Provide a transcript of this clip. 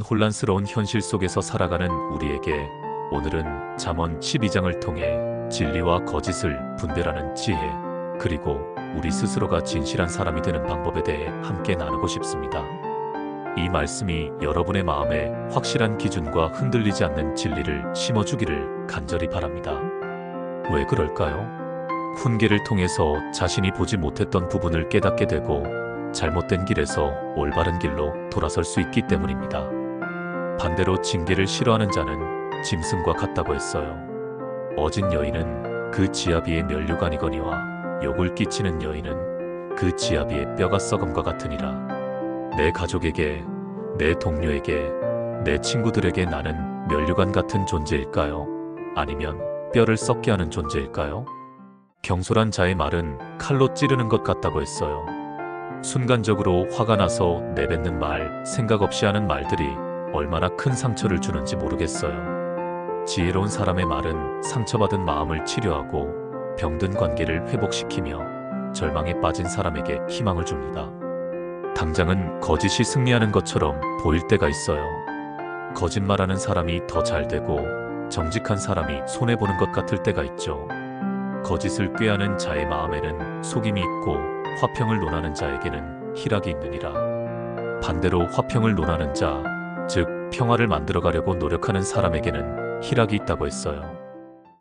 혼란스러운 현실 속에서 살아가는 우리에게 오늘은 잠언 12장을 통해 진리와 거짓을 분별하는 지혜, 그리고 우리 스스로가 진실한 사람이 되는 방법에 대해 함께 나누고 싶습니다. 이 말씀이 여러분의 마음에 확실한 기준과 흔들리지 않는 진리를 심어주기를 간절히 바랍니다. 왜 그럴까요? 훈계를 통해서 자신이 보지 못했던 부분을 깨닫게 되고 잘못된 길에서 올바른 길로 돌아설 수 있기 때문입니다. 반대로 징계를 싫어하는 자는 짐승과 같다고 했어요. 어진 여인은 그 지아비의 면류관이거니와 욕을 끼치는 여인은 그 지아비의 뼈가 썩음과 같으니라. 내 가족에게, 내 동료에게, 내 친구들에게 나는 면류관 같은 존재일까요? 아니면 뼈를 썩게 하는 존재일까요? 경솔한 자의 말은 칼로 찌르는 것 같다고 했어요. 순간적으로 화가 나서 내뱉는 말, 생각 없이 하는 말들이 얼마나 큰 상처를 주는지 모르겠어요. 지혜로운 사람의 말은 상처받은 마음을 치료하고 병든 관계를 회복시키며 절망에 빠진 사람에게 희망을 줍니다. 당장은 거짓이 승리하는 것처럼 보일 때가 있어요. 거짓말하는 사람이 더 잘 되고 정직한 사람이 손해보는 것 같을 때가 있죠. 거짓을 꾀하는 자의 마음에는 속임이 있고 화평을 논하는 자에게는 희락이 있느니라. 반대로 화평을 논하는 자, 즉 평화를 만들어 가려고 노력하는 사람에게는 희락이 있다고 했어요.